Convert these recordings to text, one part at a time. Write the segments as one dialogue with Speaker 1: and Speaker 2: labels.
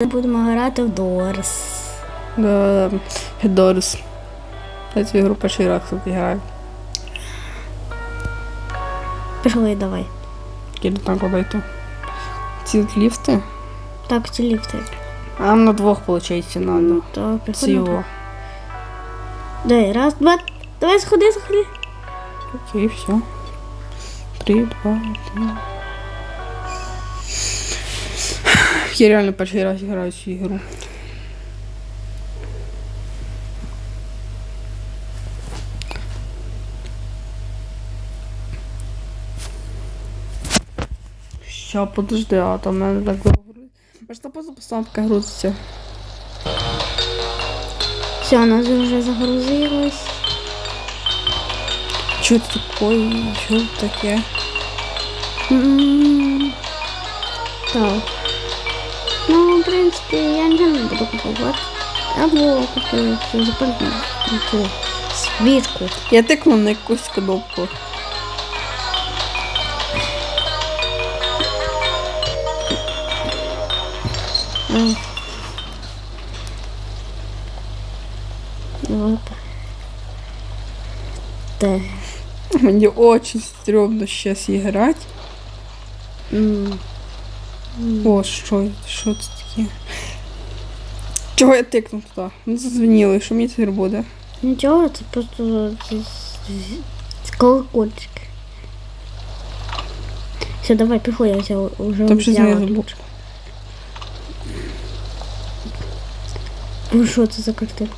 Speaker 1: Будемо грати в Дорс.
Speaker 2: Да, Дорс. Я цю ігру перший раз тут граю.
Speaker 1: Пішли, давай.
Speaker 2: Кіду там йти. Ці ліфти.
Speaker 1: Так, ці ліфти.
Speaker 2: А на двох, виходить, надо.
Speaker 1: Так, приходимо. Давай, раз, два. Давай, сходи, сходи.
Speaker 2: Окей, все. Три, два, один. Я реально перший раз граю цю ігру. Ща, подожди, а там мене так довго грузить. Аж та просто поставка грузиться.
Speaker 1: Все, у нас вже загрузилось.
Speaker 2: Таке? Що це таке?
Speaker 1: М, Так. В принципі, я не буду купувати. Або куплю цю запальну цю свічку.
Speaker 2: Я тикну на якусь кнопку.
Speaker 1: Вот. Так.
Speaker 2: Мені очень стрёмно сейчас играть. О, що, що це таке? Чого я тикнув туди? Ну зазвонили, що мені тепер буде?
Speaker 1: Нічого, це просто колокольчик. Все, давай, пішли, я взяв, вже
Speaker 2: Там
Speaker 1: взяла
Speaker 2: знизу.
Speaker 1: Ну що це за картинка?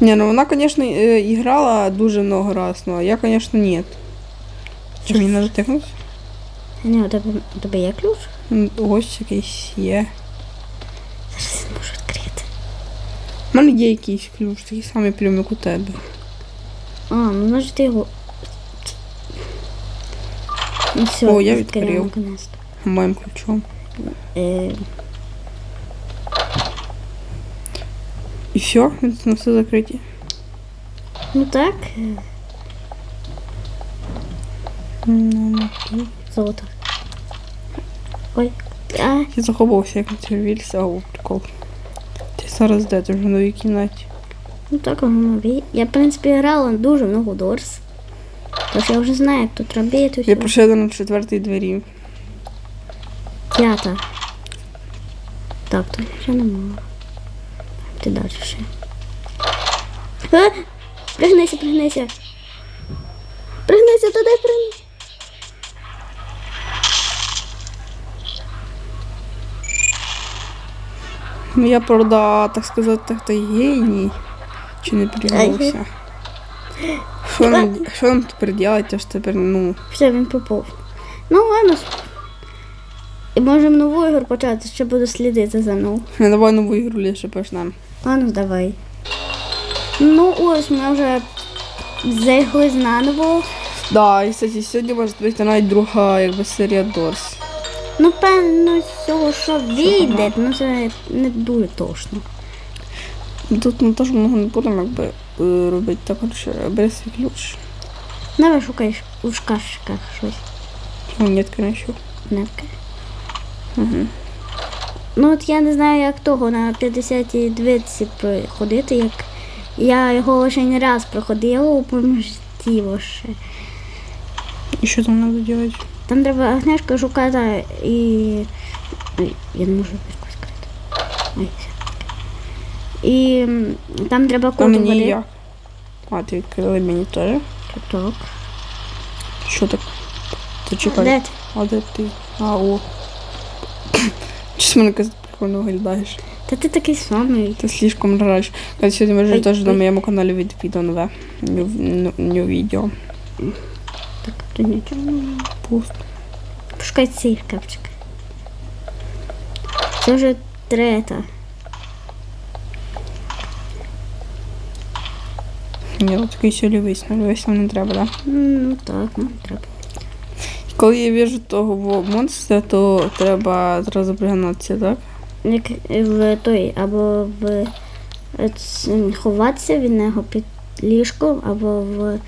Speaker 2: Ні, ну вона, звісно, е, грала дуже много раз, но я, звісно, ні. Чи мені треба тикнути?
Speaker 1: Ні, у тебе, у тебе є ключ?
Speaker 2: М, Ось якийсь є.
Speaker 1: Зараз я можу відкрити.
Speaker 2: У мене є якийсь ключ, такий самий прям, як у тебе.
Speaker 1: А, ну значить ти його. Ну все,
Speaker 2: О, я
Speaker 1: відкрила
Speaker 2: відкрив.
Speaker 1: наконець-то.
Speaker 2: Моїм ключом.
Speaker 1: Е,
Speaker 2: І все, на все закриті.
Speaker 1: ну так, е,
Speaker 2: М,
Speaker 1: золото. Ой. А,
Speaker 2: Я заховався, як вільці, а прикол. Ти зараз де? Ти вже в новій кімнаті.
Speaker 1: ну так, воно нові. Я, в принципі, грала дуже много Дорс. Тож я вже знаю, як тут робити.
Speaker 2: Я прийшла на четвертій двері.
Speaker 1: П'ята. Так, то вже нема. Ти далі ще. А! Пригнися, пригнися. Пригнися туди, пригнися.
Speaker 2: Ну я правда, так сказати, то геній. Чи не пригнувся? Що нам, що нам тепер робити, аж тепер, ну.
Speaker 1: Все, він попав. Ну, ладно. І можемо нову ігру почати, ще буду слідити за мною.
Speaker 2: Давай нову ігру лише почнемо.
Speaker 1: Ладно, давай. Ну, ось ми вже зайшли заново.
Speaker 2: Да, і кстати, сьогодні може бути навіть друга якби серія Дорс.
Speaker 1: Ну, певно, з цього, що вийде, ну це не дуже точно.
Speaker 2: Тут ми теж много не будемо якби е, робити, так коротше, бери свій ключ.
Speaker 1: Давай шукаєш у шкафчиках щось.
Speaker 2: Ну, ні, конечно.
Speaker 1: Нетки.
Speaker 2: Угу.
Speaker 1: Ну от я не знаю, як того на 50-й двидці проходити, як я його лише не раз проходила у помісті ще.
Speaker 2: І що там треба робити?
Speaker 1: Там треба Агнешка шукати і. Ой, я не можу пішку скрити. Ой, все. І там треба код
Speaker 2: мені
Speaker 1: вводити.
Speaker 2: як? А, ти відкрили мені теж.
Speaker 1: Так.
Speaker 2: Що так? Ти чекай.
Speaker 1: Де ти?
Speaker 2: А де ти? А, о. Чись мене якось прикольно виглядаєш.
Speaker 1: Та ти такий самий.
Speaker 2: Ти слишком. Кстати, сьогодні ми вже теж на моєму каналі від відео нове. Ню, ню, ню відео.
Speaker 1: Так, то нічого.
Speaker 2: Пусто.
Speaker 1: Пошукай цей шкафчик. Це вже третя.
Speaker 2: Ні, от такий сьогодні але весь не треба, да?
Speaker 1: Ну так, ну треба.
Speaker 2: Коли я вижу того монстра, то треба зразу пригнатися, так?
Speaker 1: Як в той, або в ховатися від нього під ліжком, або в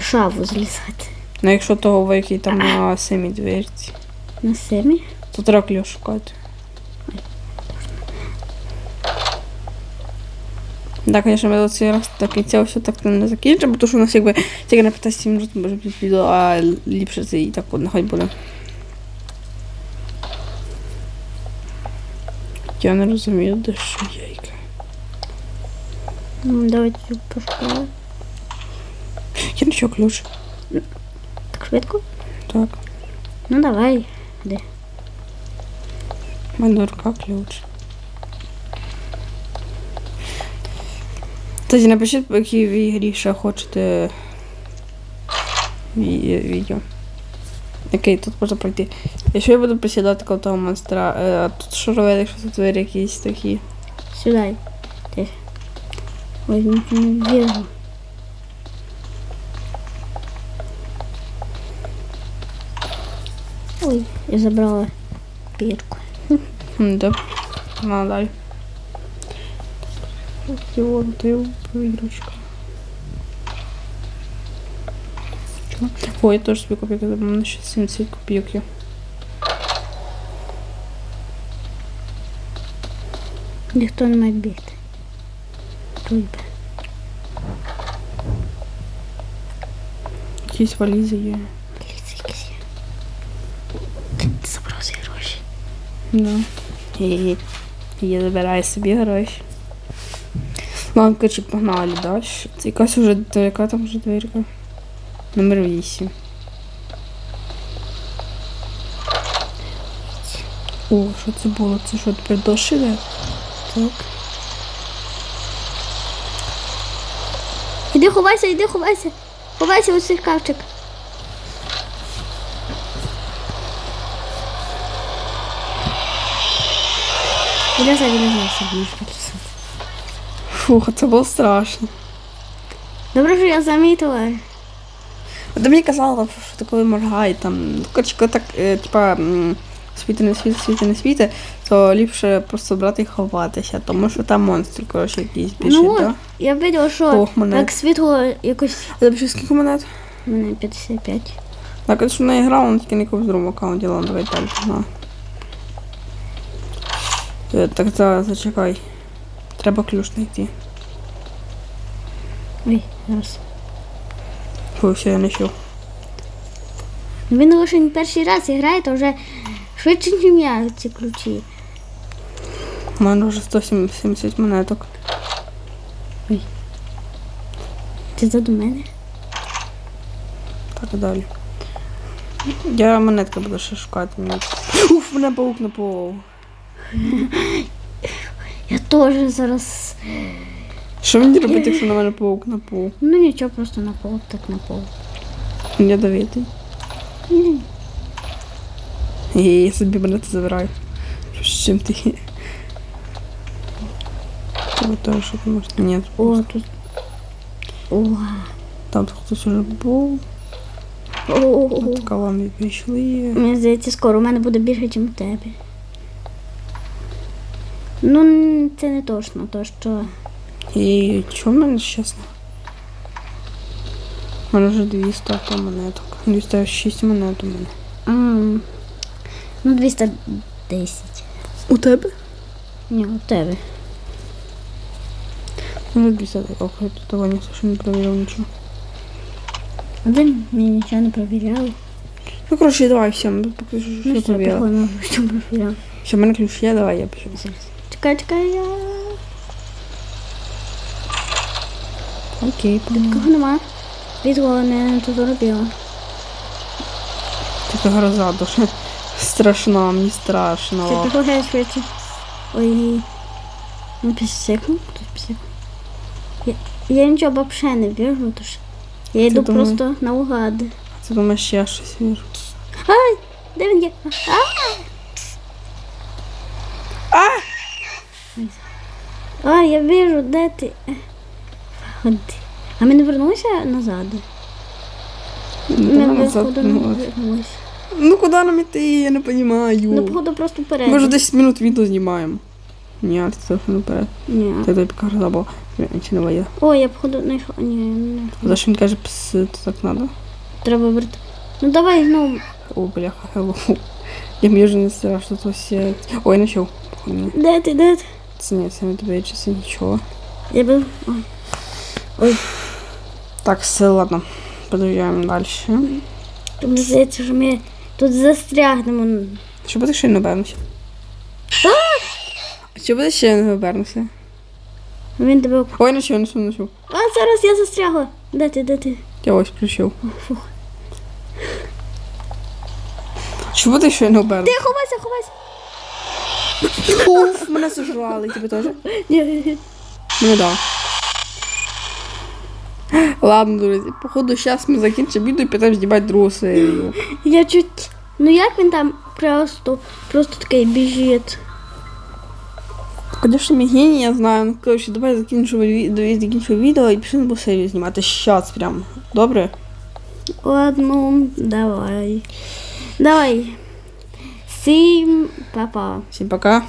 Speaker 1: шаву злізати.
Speaker 2: Ну якщо того в який там на семі дверці,
Speaker 1: На семі?
Speaker 2: то треба кльо шукати. Так, звісно, ми до цей раз до кінця все так не закінчимо, тому що у нас якби тільки на 15 минут може бути відео, а ліпше це і так от нехай буде. Я не розумію, де що яйка.
Speaker 1: Ну, давайте пошукаємо.
Speaker 2: Я нічого ключ.
Speaker 1: Швидко?
Speaker 2: Так,
Speaker 1: Ну давай. Де?
Speaker 2: в мене в руках ключ. Тоді напишіть, по якій ви ігрі ще хочете відео. Який тут можна пройти. Якщо я буду присідати коло того монстра, е, а тут що робити, якщо тут двері якісь такі.
Speaker 1: Сюди. Нічого не вірю. Я забрала пірку.
Speaker 2: Да. Ну, далі. То його ігрушка. О, я теж собі копійки, у мене ще 70 копійок є.
Speaker 1: Ніхто не має бігти. Тут би.
Speaker 2: Якісь валізи є.
Speaker 1: Поліція якісь є. Ти забрав свої гроші.
Speaker 2: Да. І я забираю собі гроші. Ладно, короче, погнали далі. Це якась уже, то яка там вже дверка? Номер 8. О, що це було? Це що, тепер дощ?
Speaker 1: Так. Іди ховайся, іди ховайся. Ховайся у цей шкафчик. Іди ззаді, не знаю, що можеш написати.
Speaker 2: Фух, це було страшно.
Speaker 1: Добре, що я замітила.
Speaker 2: Ти мені казала, що ти коли моргає там, коли так, е, типа, світи не світи, світи не світи, то ліпше просто брати і ховатися, тому що там монстр, коротше, якийсь більше,
Speaker 1: ну,
Speaker 2: да?
Speaker 1: я бачила, що
Speaker 2: Ох, мене.
Speaker 1: так світло якось.
Speaker 2: А ти пиши, скільки монет?
Speaker 1: У мене 55.
Speaker 2: Так, я ж не грала, але тільки на якомусь другому аккаунті, ладно, давай далі, погнали. Е, Так, за, зачекай. Треба ключ знайти.
Speaker 1: Ой, зараз.
Speaker 2: Фу, все, я знайшов.
Speaker 1: Ну, Він лише не перший раз грає, то вже швидше, ніж я ці ключі.
Speaker 2: У мене вже 170 монеток. Ой.
Speaker 1: Ти ззаду мене?
Speaker 2: Так, далі. Я монетки буду ще шукати. Уф, мене паук напав.
Speaker 1: Я теж зараз.
Speaker 2: Що мені робити, якщо на мене паук напав?
Speaker 1: Ну нічого, просто на пол, так на пол.
Speaker 2: Ядовитий.
Speaker 1: Ні.
Speaker 2: І я собі монети забираю. Що з чим ти? Тебе теж що ти можеш? Ні,
Speaker 1: О, тут. О,
Speaker 2: там хтось уже був.
Speaker 1: о,
Speaker 2: Така вам і прийшли.
Speaker 1: Мені здається, скоро у мене буде більше, ніж у тебе. Ну, це не точно, то що.
Speaker 2: І чого в мене чесно? У мене вже 200 там монеток. 206 монет у мене.
Speaker 1: м, Ну, 210.
Speaker 2: У тебе?
Speaker 1: Ні, у тебе.
Speaker 2: У мене 200. Ох, я тут того ніхто ще не провірив нічого.
Speaker 1: Один мені нічого не провіряли.
Speaker 2: Ну, коротше, давай все, ми поки що
Speaker 1: Ну, все, провіряли.
Speaker 2: Все, в мене ключ є, давай я пишу.
Speaker 1: Чекай, чекай, я.
Speaker 2: Окей, погнали.
Speaker 1: Кого нема? Відео не тут робила.
Speaker 2: Така гроза дуже страшна, мені
Speaker 1: Ти
Speaker 2: страшно.
Speaker 1: приходиш швидше. Ой. Ну, підсикну, тут підсикну. Я, я нічого взагалі не вірю, тож. Я йду
Speaker 2: думаєш?
Speaker 1: просто наугад.
Speaker 2: Ти думаєш, я щось вірю?
Speaker 1: Ай! Де він є? А! А, я вижу, де ти. Ходи. А ми не вернулися назад?
Speaker 2: Ну, назад
Speaker 1: не вернулися.
Speaker 2: Ну куди нам іти, я не розумію.
Speaker 1: Ну, походу, просто вперед.
Speaker 2: Ми вже 10 минут відео знімаємо. Ні, ти телефон вперед.
Speaker 1: Ні.
Speaker 2: Ти тобі гроза була. Чи не вийде?
Speaker 1: О, я походу знайшла. Ні, не.
Speaker 2: За що він каже, пс, то так надо?
Speaker 1: Треба верти. Ну давай знову.
Speaker 2: О, бляха, хеллоу. Я мені вже не страшно, то все. Ой, знайшов.
Speaker 1: Де ти, де ти?
Speaker 2: Це ні, це не тобі чи нічого.
Speaker 1: Я би. Ой.
Speaker 2: Так, все, ладно. Продовжуємо далі.
Speaker 1: мені здається, що ми тут застрягнемо.
Speaker 2: Що буде ще не обернуся? А що буде ще не обернуся?
Speaker 1: Він тебе. об-
Speaker 2: Ой, нічого, нічого, нічого.
Speaker 1: А зараз я застрягла. Де ти, де ти?
Speaker 2: Я ось включив. Що буде ще не обернуся?
Speaker 1: Ти ховайся, ховайся.
Speaker 2: Уф, мене сожрали, тебе теж?
Speaker 1: Ні.
Speaker 2: Ну да. Ладно, друзі, походу, зараз ми закінчимо відео і підемо знімати другу серію.
Speaker 1: Я чуть. Ну як він там просто, просто такий біжить.
Speaker 2: Конечно, ми я знаю. Ну, коротше, давай закінчу відео, закінчу відео і пішли на серію знімати. Щас прям. Добре?
Speaker 1: Ладно, давай. Давай. Всім па-па.
Speaker 2: Всім пока.